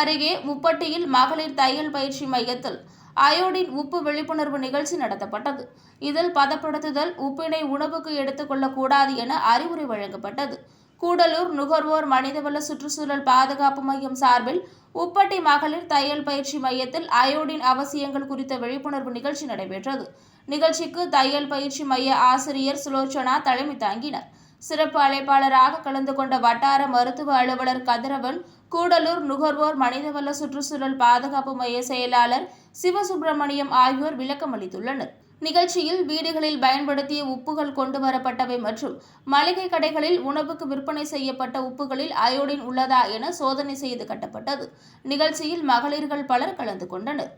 அருகே முப்பட்டியில் மகளிர் தையல் பயிற்சி மையத்தில் அயோடின் உப்பு விழிப்புணர்வு நிகழ்ச்சி நடத்தப்பட்டது. இதில் பதப்படுத்துதல் உப்பினை உணவுக்கு எடுத்துக்கொள்ளக்கூடாது என அறிவுரை வழங்கப்பட்டது. கூடலூர் நுகர்வோர் மனிதவள சுற்றுச்சூழல் பாதுகாப்பு மையம் சார்பில் உப்பட்டி மகளிர் தையல் பயிற்சி மையத்தில் அயோடின் அவசியங்கள் குறித்த விழிப்புணர்வு நிகழ்ச்சி நடைபெற்றது. நிகழ்ச்சிக்கு தையல் பயிற்சி மைய ஆசிரியர் சுலோச்சனா தலைமை தாங்கினர். சிறப்பு அழைப்பாளராக கலந்து கொண்ட வட்டார மருத்துவ அலுவலர் கதிரவன் கூடலூர் நுகர்வோர் மனிதவள சுற்றுச்சூழல் பாதுகாப்பு மைய செயலாளர் சிவசுப்பிரமணியம் ஆகியோர் விளக்கம் அளித்துள்ளனர். நிகழ்ச்சியில் வீடுகளில் பயன்படுத்திய உப்புகள் கொண்டு வரப்பட்டவை மற்றும் மளிகை கடைகளில் உணவுக்கு விற்பனை செய்யப்பட்ட உப்புகளில் அயோடின் உள்ளதா என சோதனை செய்து கட்டப்பட்டது. நிகழ்ச்சியில் மகளிர்கள் பலர் கலந்து கொண்டனர்.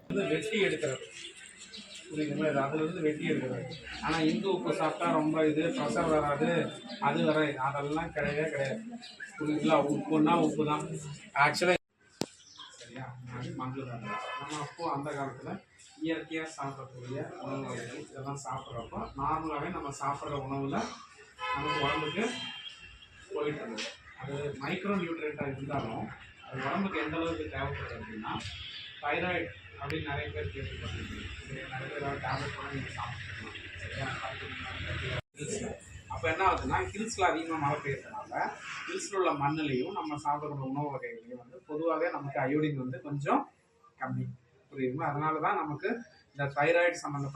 புரியுதுங்களா? இது அதுல இருந்து வெட்டி எடுக்கிறது. ஆனால் இந்து உப்பு சாப்பிட்டா ரொம்ப இது ப்ரெஷர் வராது அது வர அதெல்லாம் கிடையவே கிடையாது. புரியுதுங்களா? உப்புன்னா உப்பு தான் ஆக்சுவலாக சரியா மஞ்சள் நம்ம அப்போ அந்த காலத்தில் இயற்கையாக சாப்பிடக்கூடிய உணவு வகைகள் இதெல்லாம் சாப்பிட்றப்போ நார்மலாகவே நம்ம சாப்பிட்ற உணவில் நமக்கு உடம்புக்கு போயிட்டு இருந்தது அது மைக்ரோ நியூட்ரியண்ட்டாக இருந்தாலும் அது உடம்புக்கு எந்த அளவுக்கு தேவைப்படுது அப்படின்னா தைராய்டு அப்படின்னு நிறைய பேர் கேள்விப்பட்டிருக்கீங்க சரியா? நிறைய பேர் டேப்லெட் கூட நீங்கள் சரியா? அப்போ என்ன ஆகுதுன்னா ஹில்ஸில் அதிகமாக மழை பெய்யறதுனால ஹில்ஸில் உள்ள மண்ணிலையும் நம்ம சாப்பிடக்கூடிய உணவு வகைகளையும் வந்து பொதுவாகவே நமக்கு அயோடின் வந்து கொஞ்சம் கம்மி. புரியுதுங்களா? அதனால தான் நமக்கு இந்த தைராய்டு சம்மந்தப்பட்ட